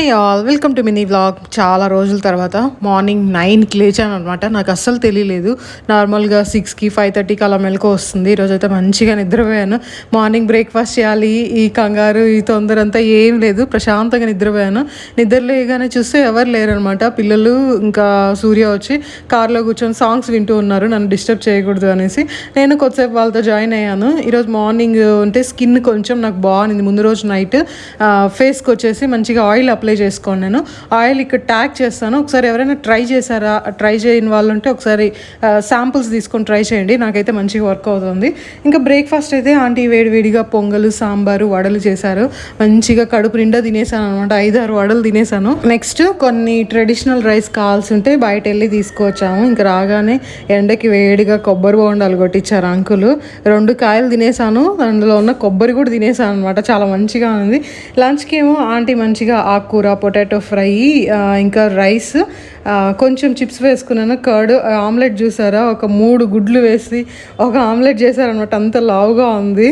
Hey all welcome to mini vlog చాలా రోజుల తర్వాత మార్నింగ్ నైన్కి లేచాను అనమాట నాకు అస్సలు తెలియలేదు. నార్మల్గా సిక్స్కి ఫైవ్ థర్టీకి అలా మెలకు వస్తుంది. ఈరోజు అయితే మంచిగా నిద్రపోయాను. మార్నింగ్ బ్రేక్ఫాస్ట్ చేయాలి. ఈ కంగారు ఈ తొందర అంతా ఏం లేదు. ప్రశాంతంగా నిద్రపోయాను. నిద్ర లేగానే చూస్తే ఎవరు లేరనమాట పిల్లలు ఇంకా సూర్య వచ్చి కార్లో కూర్చొని సాంగ్స్ వింటూ ఉన్నారు. నన్ను డిస్టర్బ్ చేయకూడదు అనేసి నేను కొద్దిసేపు వాళ్ళతో జాయిన్ అయ్యాను. ఈరోజు మార్నింగ్ అంటే స్కిన్ కొంచెం నాకు బాగుంది. ముందు రోజు నైట్ ఫేస్కి వచ్చేసి మంచిగా ఆయిల్ అప్లై చేసుకోండి నేను. ఆయిల్ ఇక్కడ ట్యాగ్ చేస్తాను. ఒకసారి ఎవరైనా ట్రై చేశారా? ట్రై చేయని వాళ్ళు ఉంటే ఒకసారి శాంపుల్స్ తీసుకొని ట్రై చేయండి. నాకైతే మంచిగా వర్క్ అవుతుంది. ఇంకా బ్రేక్ఫాస్ట్ అయితే ఆంటీ వేడివేడిగా పొంగలు సాంబారు వడలు చేశారు. మంచిగా కడుపు నిండా తినేసాను అనమాట ఐదారు వడలు తినేసాను. నెక్స్ట్ కొన్ని ట్రెడిషనల్ రైస్ కావాల్సి ఉంటే బయట వెళ్ళి తీసుకువచ్చాము. ఇంకా రాగానే ఎండకి వేడిగా కొబ్బరి బోండాలు కొట్టించారు అంకులు. రెండు కాయలు తినేసాను. అందులో ఉన్న కొబ్బరి కూడా తినేసాను అనమాట చాలా మంచిగా ఉంది. లంచ్కి ఏమో ఆంటీ మంచిగా ఆకు కూర పొటాటో ఫ్రై ఆ, ఇంకా రైస్ ఆ, కొంచెం చిప్స్ వేసుకున్నాను కర్డ్ ఆమ్లెట్ చూసారా? ఒక మూడు గుడ్లు వేసి ఒక ఆమ్లెట్ చేశారనమాట అంత లావుగా ఉంది.